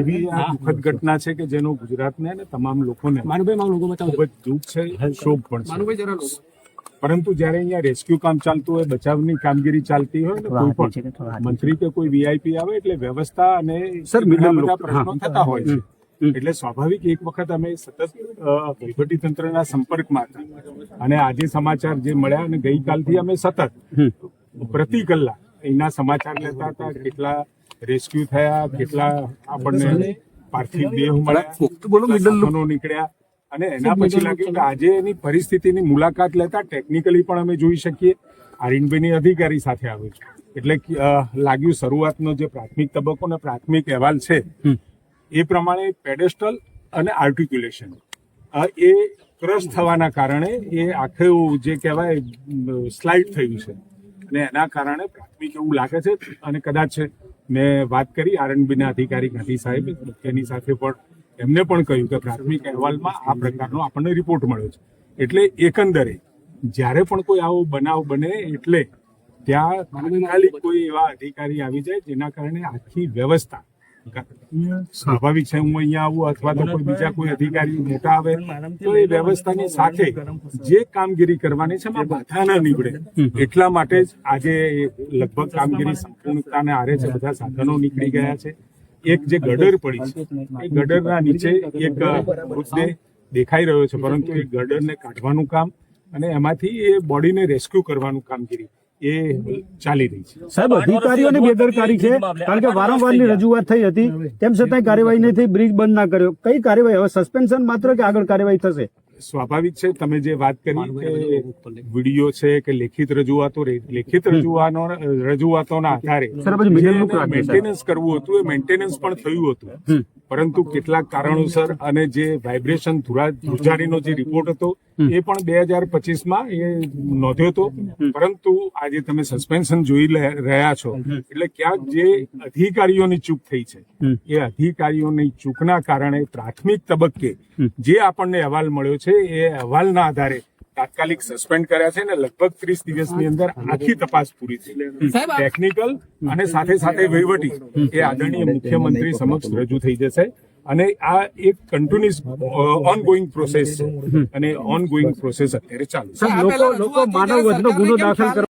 એવી આ દુઃખદ ઘટના છે કે જેનો ગુજરાતને અને તમામ લોકોને માનુભાઈ મારું લોકો બતાવો. ખૂબ જ દુઃખ છે શોક પણ છે. પરંતુ જ્યારે અહીંયા રેસ્ક્યુ કામ ચાલતું હોય બચાવની કામગીરી ચાલતી હોય ને કોઈ પણ મંત્રી કે કોઈ વીઆઈપી આવે એટલે વ્યવસ્થા અને સર, બધા પ્રશ્નો થતા હોય છે. એટલે સ્વાભાવિક એક વખત અમે સતત વહીવટી તંત્રના સંપર્કમાં હતા. અને આજે સમાચાર જે મળ્યા અને ગઈકાલથી અમે સતત પ્રતિ કલાક એના સમાચાર લેતા હતા કેટલા રેસ્ક્યુ થયા કેટલા આપણને પાર્થિવ દેહ મળ્યા નીકળ્યા. અને એના પછી લાગ્યું કે આજે એની પરિસ્થિતિની મુલાકાત લેતા ટેકનિકલી પણ અમે જોઈ શકીએ. આરિનભાઈની અધિકારી સાથે આવ્યું છે. એટલે લાગ્યું શરૂઆતનો જે પ્રાથમિક તબક્કો અને પ્રાથમિક અહેવાલ છે એ પ્રમાણે પેડેસ્ટલ અને આર્ટિક્યુલેશન એ ક્રશ થવાના કારણે એ આખું જે કહેવાય સ્લાઇડ થયું છે. અને એના કારણે પ્રાથમિક એવું લાગે છે અને કદાચ મેં વાત કરી આરએનબીના અધિકારી ગાંધી સાહેબ એની સાથે પણ એમને પણ કહ્યું કે પ્રાથમિક અહેવાલમાં આ પ્રકારનો આપણને રિપોર્ટ મળ્યો છે. એટલે એકંદરે, જ્યારે પણ કોઈ આવો બનાવ બને એટલે ત્યાં કોઈ એવા અધિકારી આવી જાય જેના કારણે આખી વ્યવસ્થા સ્વાભાવિક છે હું અહીંયા આવું અથવા તો કોઈ બીજા કોઈ અધિકારી મોટા આવે તો એ વ્યવસ્થાની સાથે જે કામગીરી કરવાની છે એમાં બાધા ના નીકળે. એટલા માટે જ આજે લગભગ કામગીરી સંપૂર્ણતાને આરે છે બધા સાધનો નીકળી ગયા છે. એક જે ગડર પડી છે એ ગડરના નીચે એક મૃતદેહ દેખાઈ રહ્યો છે પરંતુ એ ગડરને કાઢવાનું કામ અને એમાંથી એ બોડીને રેસ્ક્યુ કરવાનું કામગીરી. એ ચાલી રહી છે. સાહેબ અધિકારીઓની બેદરકારી છે કારણ કે વારંવારની રજૂઆત થઈ હતી તેમ છતાં કાર્યવાહી નહીં થઈ બ્રિજ બંધ ના કર્યો. કઈ કાર્યવાહી? હવે સસ્પેન્શન માત્ર કે આગળ કાર્યવાહી થશે? સ્વાભાવિક છે તમે જે વાત કરી કે વીડિયો છે કે લેખિત રજૂઆતો લેખિત રજૂઆતો રજૂઆતોના આધારે. મેન્ટેનન્સ કરવું હતું એ મેન્ટેનન્સ પણ થયું હતું. પરંતુ કેટલાક કારણોસર અને જે વાઇબ્રેશન ધ્રુજારીનો જે રિપોર્ટ હતો એ પણ બે હજાર પચીસમાં એ નોંધ્યો હતો. પરંતુ આજે તમે સસ્પેન્શન જોઈ લે- રહ્યા છો એટલે ક્યાંક જે અધિકારીઓની ચૂક થઈ છે એ અધિકારીઓની ચૂકના કારણે પ્રાથમિક તબક્કે જે આપણને અહેવાલ મળ્યો છે એ અહેવાલના આધારે તાત્કાલિક સસ્પેન્ડ કર્યા છે ને લગભગ ત્રીસ દિવસની અંદર આખી તપાસ પૂરી થઈ. ટેકનિકલ અને સાથે સાથે વહીવટી એ આદરણીય મુખ્યમંત્રી સમક્ષ રજૂ થઈ જશે. અને આ એક કન્ટિન્યુઅસ ઓનગોઈંગ પ્રોસેસ છે. અને ઓનગોઈંગ પ્રોસેસ અત્યારે ચાલુ છે. લોકો લોકો માનવ વધનો ગુનો દાખલ કરવા